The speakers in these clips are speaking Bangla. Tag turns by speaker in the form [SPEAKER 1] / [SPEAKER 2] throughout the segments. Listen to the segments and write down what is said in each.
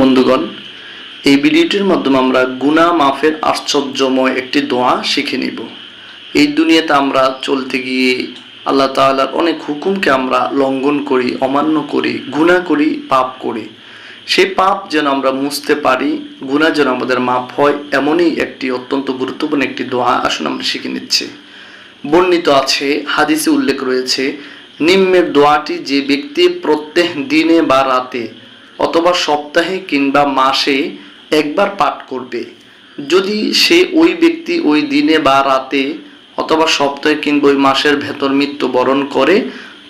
[SPEAKER 1] বন্ধুগণ, এই ভিডিওটির মাধ্যমে আমরা গুনা মাফের আশ্চর্যময় একটি দোয়া শিখে নিব। এই দুনিয়াতে আমরা চলতে গিয়ে আল্লাহ তাআলার অনেক হুকুমকে আমরা লঙ্ঘন করি, অমান্য করি, গুনাহ করি, পাপ করি। সেই পাপ যেন আমরা মুছতে পারি, গুনাহ যেন আমাদের মাফ হয়, এমনই একটি অত্যন্ত গুরুত্বপূর্ণ একটি দোয়া আসুন আমরা শিখে নিচ্ছি। বর্ণিত আছে, হাদিসে উল্লেখ রয়েছে, নিম্নের দোয়াটি যে ব্যক্তি প্রত্যেক দিনে বা রাতে অথবা সপ্তাহে কিংবা মাসে একবার পাঠ করবে যদি সে ওই ব্যক্তি ওই দিনে বা রাতে অথবা সপ্তাহে কিংবা ওই মাসের ভেতর মৃত্যুবরণ করে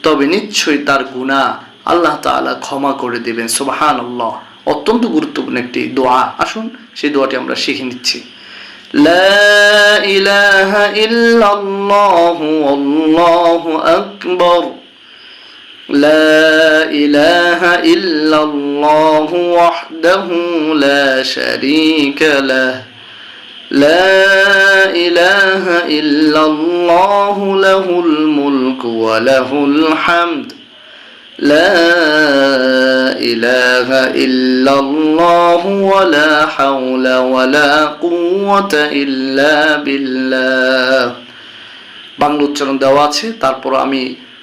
[SPEAKER 1] তবে নিশ্চয়ই তার গুণা আল্লাহ তাআলা ক্ষমা করে দেবেন সুবাহান আল্লাহ অত্যন্ত গুরুত্বপূর্ণ একটি দোয়া আসুন সেই দোয়াটি আমরা শিখে নিচ্ছি لا إله إلا الله والله أكبر لا إله إلا الله وحده لا شريك له لا إله إلا الله له الملك وله الحمد لا إله إلا الله ولا حول ولا قوة إلا بالله বাংলা উচ্চারণ দেওয়া আছে তারপর আমি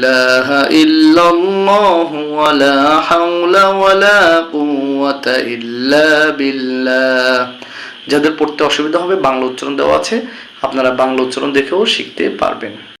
[SPEAKER 1] إله إلا الله ولا حول ولا قوة إلا بالله যাদের পড়তে অসুবিধা হবে বাংলা উচ্চারণ দেওয়া আছে আপনারা বাংলা উচ্চারণ দেখেও শিখতে পারবেন